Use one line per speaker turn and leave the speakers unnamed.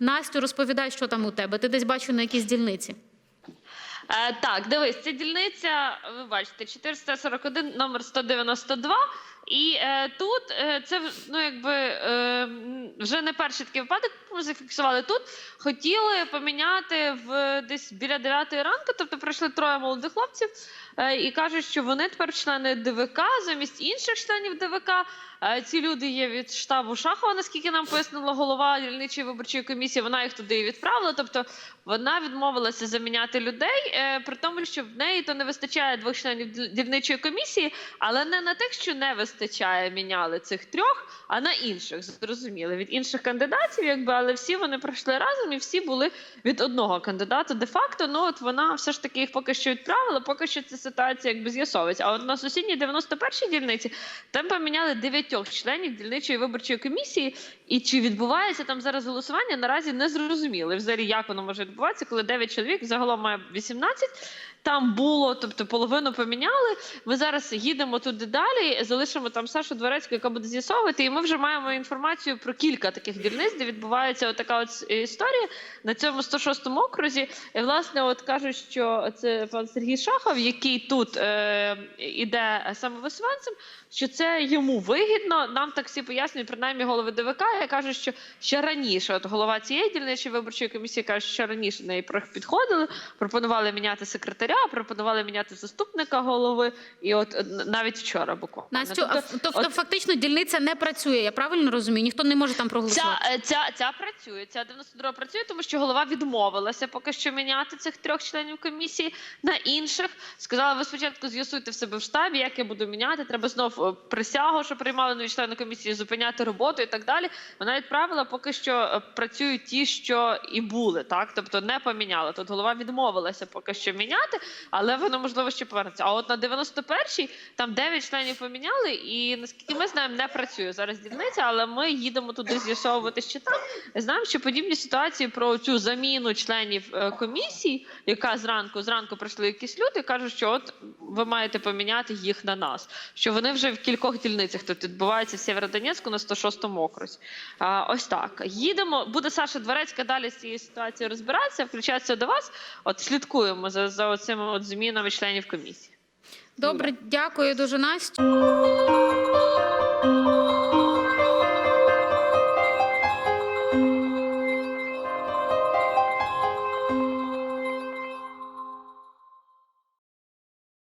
Настю, розповідай, що там у тебе. Ти десь бачу на якійсь дільниці.
Е, так, дивись, це дільниця, ви бачите, 441, номер 192. І е, тут е, це ну, якби е, вже не перший такий випадок, зафіксували тут. Хотіли поміняти в десь біля 9 ранку, тобто прийшли троє молодих хлопців е, і кажуть, що вони тепер члени ДВК замість інших членів ДВК. Е, ці люди є від штабу Шахова, наскільки нам пояснила голова дільничої виборчої комісії. Вона їх туди і відправила. Тобто вона відмовилася заміняти людей, е, при тому, що в неї то не вистачає двох членів діль- дільничої комісії, але не на тих, що не вистачає, міняли цих трьох, а на інших. Зрозуміли від інших кандидатів, якби але всі вони пройшли разом і всі були від одного кандидата. Де факто, ну от вона все ж таки їх поки що відправила, поки що ця ситуація якби з'ясовується. А от на сусідній 91-й дільниці там поміняли дев'ятьох членів дільничої виборчої комісії. І чи відбувається там зараз голосування, наразі не зрозуміло. І Взагалі, як воно може відбуватися, коли 9 чоловік загалом має 18. Там було, тобто половину поміняли. Ми зараз їдемо туди далі, залишимо там Сашу Дворецьку, яка буде з'ясовувати. І ми вже маємо інформацію про кілька таких дільниць, де відбувається така от історія на цьому 106-му окрузі. І, власне, от кажуть, що це пан Сергій Шахов, який тут е, іде самовисуванцем, що це йому вигідно. Нам так всі пояснюють, принаймні голови ДВК, я кажу, що ще раніше, от голова цієї дільничої виборчої комісії каже, що ще раніше неї підходили, пропонували міняти секретаря, пропонували міняти заступника голови, і от е, навіть вчора буквально.
Настю, а
Тобто,
тобто
от
фактично дільниця не працює. Я правильно розумію? Ніхто не може там проголосувати.
Ця, е, ця, ця працює, ця 92 працює, тому що голова відмовилася поки що міняти цих трьох членів комісії на інших. Сказала, ви спочатку з'ясуйте в себе в штабі, як я буду міняти. Треба знов е, присягу, що приймали нові члени комісії, зупиняти роботу і так далі. Вона відправила поки що е, працюють ті, що і були, так тобто не поміняла. Тут голова відмовилася поки що міняти, але воно можливо ще повернеться. А от на 91-й там 9 членів поміняли, і наскільки ми знаємо, не працює зараз дільниця, але ми їдемо туди з'ясовувати, що там. Знаємо, що подібні ситуації про цю заміну членів е, комісії, яка зранку зранку прийшли якісь люди, кажуть, що от ви маєте поміняти їх на нас. Що вони вже в кількох дільницях тут відбуваються в Сєвєродонецьку на 106-му окрузі. А, ось так. Їдемо. Буде Саша Дворецька далі з цією ситуацією розбиратися, включатися до вас. От слідкуємо за, за цими от змінами членів комісії.
Добре, дякую дуже, Настю.